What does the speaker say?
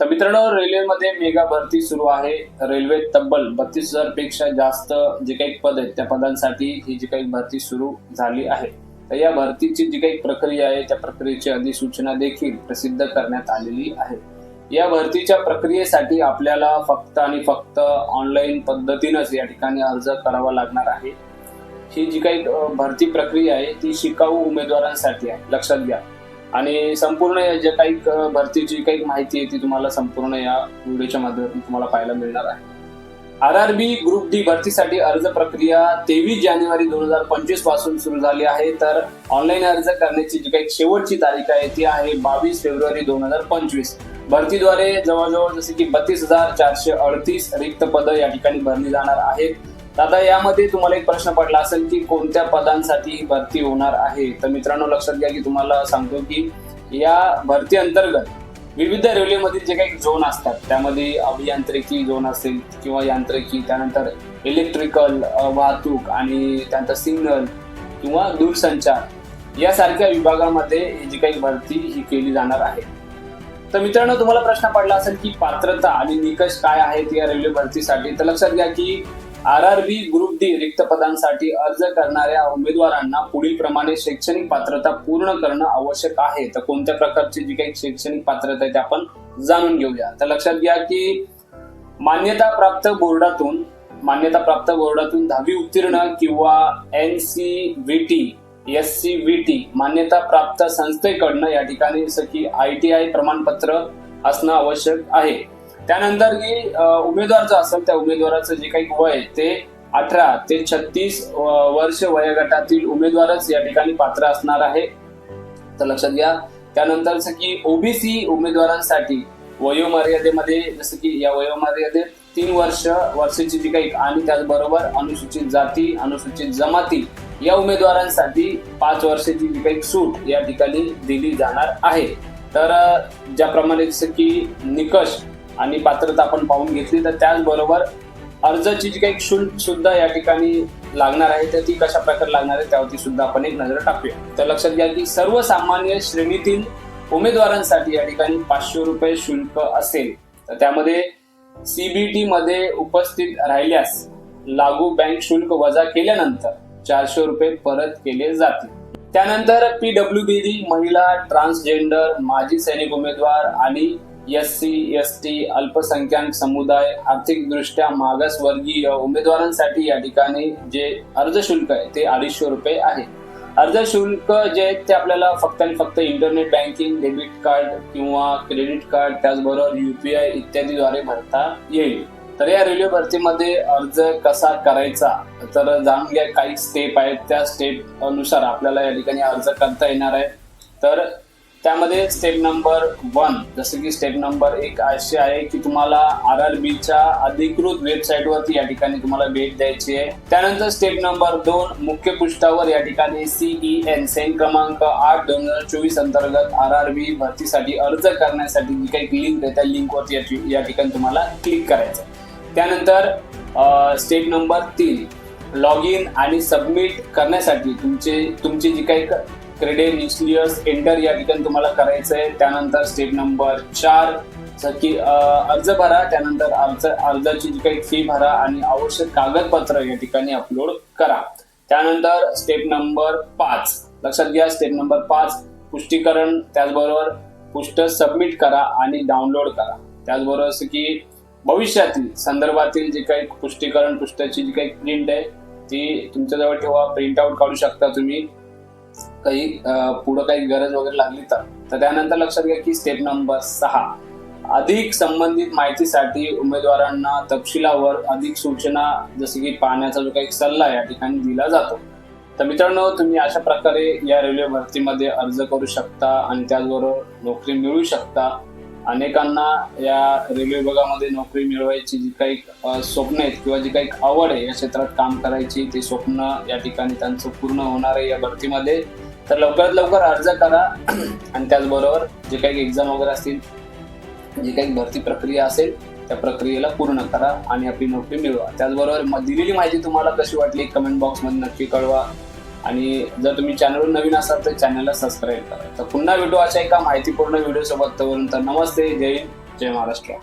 तर मित्रांनो रेल्वेमध्ये मेगा भरती सुरू आहे. रेल्वे तब्बल बत्तीस हजारपेक्षा जास्त जे काही पद आहेत त्या पदांसाठी ही जी काही भरती सुरू झाली आहे. तर या भरतीची जी काही प्रक्रिया आहे त्या प्रक्रियेची अधिसूचना देखील प्रसिद्ध करण्यात आलेली आहे. या भरतीच्या प्रक्रियेसाठी आपल्याला फक्त आणि फक्त ऑनलाईन पद्धतीनंच या ठिकाणी अर्ज करावा लागणार आहे. ही जी काही भरती प्रक्रिया आहे ती शिकाऊ उमेदवारांसाठी आहे. लक्षात घ्या. आणि संपूर्ण या काही भरतीची काही माहिती आहे ती तुम्हाला संपूर्ण या व्हिडिओच्या माध्यमातून तुम्हाला पाहायला मिळणार आहे. R R B group D भरतीसाठी अर्ज प्रक्रिया तेवीस जानेवारी दोन हजार पंचवीसपासून सुरू झाली आहे. तर ऑनलाईन अर्ज करण्याची जी काही शेवटची तारीख आहे ती आहे बावीस फेब्रुवारी दोन हजार पंचवीस. भरतीद्वारे जवळजवळ जसे की बत्तीस हजार चारशे अडतीस रिक्त पदं या ठिकाणी भरली जाणार आहेत. दादा आता यामध्ये तुम्हाला एक प्रश्न पडला असेल की कोणत्या पदांसाठी ही भरती होणार आहे? तर मित्रांनो लक्षात घ्या की तुम्हाला सांगतो की या भरती अंतर्गत विविध रेल्वेमधील जे काही झोन असतात त्यामध्ये अभियांत्रिकी झोन असेल किंवा यांत्रिकी त्यानंतर इलेक्ट्रिकल वाहतूक आणि त्यानंतर सिग्नल किंवा दूरसंचार यासारख्या विभागामध्ये जी काही भरती ही केली जाणार आहे. तर मित्रांनो तुम्हाला प्रश्न पडला असेल की पात्रता आणि निकष काय आहेत या रेल्वे भरतीसाठी? तर लक्षात घ्या की R R B group D रिक्त पदांसाठी अर्ज करणाऱ्या उमेदवारांना पुढील प्रमाणे शैक्षणिक पात्रता पूर्ण करणं आवश्यक आहे. तर कोणत्या प्रकारची जी काही शैक्षणिक पात्रता आहे ते आपण जाणून घेऊया. तर लक्षात घ्या की मान्यता प्राप्त बोर्डातून मान्यता प्राप्त बोर्डातून दहावी उत्तीर्ण किंवा N C V T S C V T मान्यता प्राप्त संस्थेकडनं या ठिकाणी जसं की आय टी आय प्रमाणपत्र असणं आवश्यक आहे. त्यानंतर की उमेदवार जो असेल त्या उमेदवाराचं जे काही वय आहे ते अठरा ते छत्तीस वर्ष वयोगटातील उमेदवारच या ठिकाणी पात्र असणार आहे. तर लक्षात घ्या. त्यानंतर जसं की ओबीसी उमेदवारांसाठी वयोमर्यादेमध्ये जसं की या वयोमर्यादेत तीन वर्ष वर्षाची जी काही आणि त्याचबरोबर अनुसूचित जाती अनुसूचित जमाती या उमेदवारांसाठी पाच वर्षाची जी काही सूट या ठिकाणी दिली जाणार आहे. तर ज्याप्रमाणे जसं की निकष आणि पात्रता आपण पाहून घेतली तर त्याचबरोबर अर्जाची जी काही शुल्क सुद्धा या ठिकाणी लागणार आहे तर ती कशा प्रकारे लागणार आहे त्यावरती सुद्धा आपण एक नजर टाकूया. तर लक्षात घ्या की सर्वसामान्य श्रेणीतील उमेदवारांसाठी या ठिकाणी पाचशे रुपये शुल्क असेल. तर त्यामध्ये सीबीटी मध्ये उपस्थित राहिल्यास लागू बँक शुल्क वजा केल्यानंतर चारशे रुपये परत केले जातील. त्यानंतर पीडब्ल्यू डी महिला ट्रान्सजेंडर माजी सैनिक उमेदवार आणि एस सी एस टी अल्पसंख्याक समुदाय आर्थिकदृष्ट्या मागासवर्गीय उमेदवारांसाठी या ठिकाणी जे अर्ज शुल्क आहे ते अडीचशे रुपये आहे. अर्ज शुल्क जे आहेत ते आपल्याला फक्त आणि फक्त इंटरनेट बँकिंग डेबिट कार्ड किंवा क्रेडिट कार्ड त्याचबरोबर युपीआय इत्यादीद्वारे भरता येईल. तर या रेल्वे भरतीमध्ये अर्ज कसा करायचा? तर जाणून घ्या काही स्टेप आहेत. त्या स्टेप अनुसार आपल्याला या ठिकाणी अर्ज करता येणार आहे. तर त्यामध्ये स्टेप नंबर वन जसं की स्टेप नंबर एक अशी आहे की तुम्हाला आर आर बीच्या अधिकृत वेबसाईटवरती या ठिकाणी तुम्हाला भेट द्यायची आहे. त्यानंतर स्टेप नंबर दोन मुख्य पृष्ठावर या ठिकाणी सीई एन सेन क्रमांक आठ दोन हजार चोवीस अंतर्गत आर आर बी भरतीसाठी अर्ज करण्यासाठी जी काही लिंक आहे त्या लिंकवरती या- या ठिकाणी तुम्हाला क्लिक करायचं त्यानंतर स्टेप नंबर तीन लॉग इन आणि सबमिट करण्यासाठी तुमचे तुमची जी काही क्रेडेन्शियल्स एंटर या ठिकाणी तुम्हाला करायचं आहे. त्यानंतर स्टेप नंबर चार की अर्ज भरा. त्यानंतर अर्ज अर्जाची जी काही फी भरा आणि आवश्यक कागदपत्र या ठिकाणी अपलोड करा. त्यानंतर स्टेप नंबर पाच. लक्षात घ्या स्टेप नंबर पाच पुष्टीकरण. त्याचबरोबर पुष्ट सबमिट करा आणि डाउनलोड करा. त्याचबरोबर असं की भविष्यातील संदर्भातील जे काही पुष्टीकरण पुस्तकाची जी काही प्रिंट आहे ती तुमच्याजवळ ठेवा प्रिंट आउट काढू शकता तुम्ही. काही पुढं काही गरज वगैरे लागली तर. तर त्यानंतर लक्षात घ्या की स्टेप नंबर सहा. अधिक संबंधित माहितीसाठी उमेदवारांना तपशिलावर अधिक सूचना जसे की पाहण्याचा जो काही सल्ला या ठिकाणी दिला जातो. तर मित्रांनो तुम्ही अशा प्रकारे या रेल्वे भरतीमध्ये अर्ज करू शकता आणि त्याचबरोबर नोकरी मिळू शकता. अनेकांना या रेल्वे विभागामध्ये नोकरी मिळवायची जी काही स्वप्न आहेत किंवा जी काही आवड आहे या क्षेत्रात काम करायची ते स्वप्न या ठिकाणी त्यांचं पूर्ण होणार आहे या भरतीमध्ये. तर लवकरात लवकर अर्ज करा. आणि त्याचबरोबर जे काही एक्झाम वगैरे असतील जी काही भरती प्रक्रिया असेल त्या प्रक्रियेला पूर्ण करा आणि आपली नोकरी मिळवा. त्याचबरोबर दिलेली माहिती तुम्हाला कशी वाटली कमेंट बॉक्समध्ये नक्की कळवा. आणि जर तुम्ही चॅनलवर नवीन असाल तर चॅनलला सबस्क्राईब करा. तर पुन्हा भेटू अशा एका माहितीपूर्ण व्हिडिओ सोबत तोपर्यंत नमस्ते जय हिंद जय महाराष्ट्र.